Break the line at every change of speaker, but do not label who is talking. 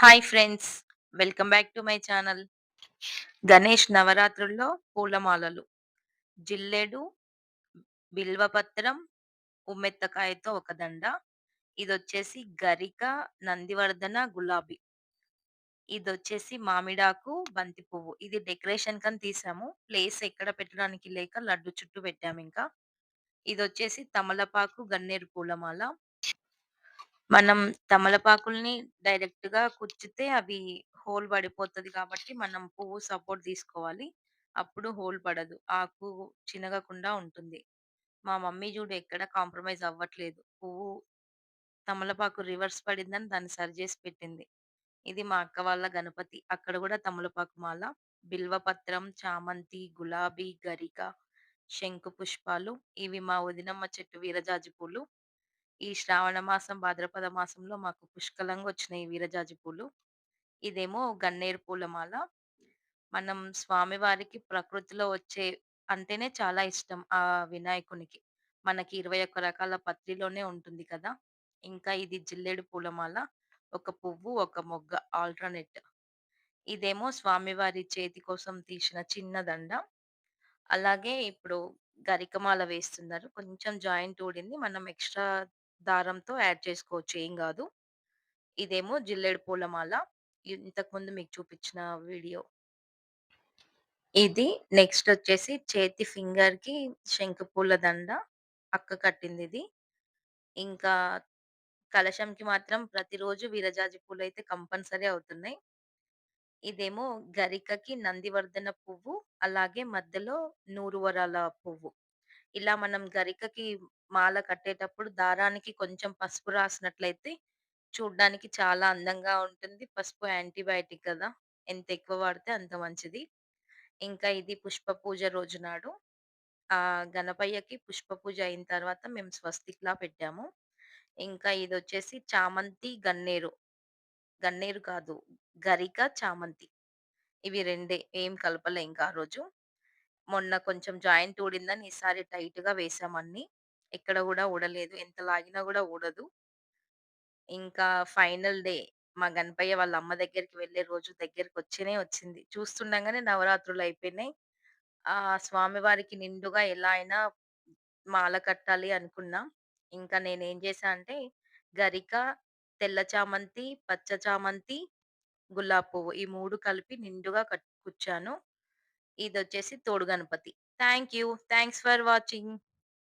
Hi friends. Welcome back to my channel. Ganesh నవరాత్రుల్లో పూలమాలలు. జిల్లేడు, బిల్వపత్రం, ఉమ్మెత్తకాయతో ఒక దండ. ఇది వచ్చేసి గరిక, నందివర్ధన, గులాబీ. ఇది వచ్చేసి మామిడాకు, బంతి పువ్వు. ఇది డెకరేషన్ కని తీసాము. ప్లేస్ ఎక్కడ పెట్టడానికి లేక లడ్డు చుట్టూ పెట్టాము ఇంకా ఇది వచ్చేసి తమలపాకు, గన్నేరు పూలమాల. మనం తమలపాకుల్ని డైరెక్ట్‌గా కుచ్చితే అవి హోల్ పడిపోతది కాబట్టి మనం పువ్వు సపోర్ట్ తీసుకోవాలి. అప్పుడు హోల్ పడదు. ఆకు చినగకుండా ఉంటుంది. మా మమ్మీ జూడు ఎక్కడ కాంప్రమైజ్ అవ్వట్లేదు. పువ్వు తమలపాకు రివర్స్ పడిందని దాన్ని సరి చేసి పెట్టింది. ఇది మా అక్క వాళ్ళ గణపతి. అక్కడ గూడా తమలపాకు మాల, బిల్వపత్రం, చామంతి, గులాబీ, గరిక, శంకు పుష్పాలు. ఇవి మా వదినమ్మ చెట్టు వీరజాజి పూలు. ఈ శ్రావణ మాసం, భాద్రపద మాసంలో మాకు పుష్కలంగా వచ్చినాయి వీరజాజి పూలు. ఇదేమో గన్నేరు పూలమాల. మనం స్వామివారికి ప్రకృతిలో వచ్చే అంటేనే చాలా ఇష్టం ఆ వినాయకునికి. మనకి 21 రకాల పత్రిలోనే ఉంటుంది కదా! ఇంకా ఇది జిల్లేడు పూలమాల. ఒక పువ్వు, ఒక మొగ్గ ఆల్టర్‌నేట్. ఇదేమో స్వామివారి చేతి కోసం తీసిన చిన్న దండ. అలాగే ఇప్పుడు గరికమాల వేస్తున్నారు. కొంచెం జాయింట్ ఊడింది. మనం ఎక్స్‌ట్రా దారంతో యాడ్ చేసుకోవచ్చు. ఏం కాదు ఇదేమో జిల్లేడు పూలమాల. ఇంతకుముందు మీకు చూపించిన వీడియో. ఇది నెక్స్ట్ వచ్చేసి చేతి ఫింగర్కి శంఖ శంకుపూల దండ. అక్క కట్టింది ఇది ఇంకా కలశంకి మాత్రం ప్రతిరోజు వీరజాజి పూలైతే కంపల్సరీ అవుతున్నాయి. ఇదేమో గరికకి నందివర్ధన పువ్వు, అలాగే మధ్యలో నూరు వరాల పువ్వు. ఇలా మనం గరికకి మాల కట్టేటప్పుడు దారానికి కొంచెం పసుపు రాసినట్లయితే చూడ్డానికి చాలా అందంగా ఉంటుంది. పసుపు యాంటీబయాటిక్ కదా! ఎంత ఎక్కువ వాడితే అంత మంచిది. ఇంకా ఇది పుష్ప పూజ రోజు నాడు ఆ గణపయ్యకి పుష్ప పూజ అయిన తర్వాత మేము స్వస్తిక్‌లా పెట్టాము. ఇంకా ఇది వచ్చేసి చామంతి, గన్నేరు. గన్నేరు కాదు. గరిక, చామంతి. ఇవి రెండే. ఏం కలపలే ఇంకా ఆ రోజు. మొన్న కొంచెం జాయింట్ ఊడిందని ఈసారి టైట్‌గా వేసాం ఎక్కడ గూడా ఊడలేదు. ఎంత లాగినా గూడా ఊడదు. ఇంకా ఫైనల్ డే మా గణపయ్య వాళ్ళ అమ్మ దగ్గరికి వెళ్ళే రోజు దగ్గరకొచ్చినే వచ్చింది. చూస్తుండగానే నవరాత్రులు అయిపోయినాయి. ఆ స్వామివారికి నిండుగా ఎలా అయినా మాల కట్టాలి అనుకున్నా. ఇంకా నేనేం చేశా అంటే గరిక, తెల్ల చామంతి, పచ్చ చామంతి, గులాబీ పువ్వు ఈ 3 కలిపి నిండుగా కట్ కుచ్చాను. ఇది వచ్చేసి తోడు Ganapati. Thank you. Thanks for watching.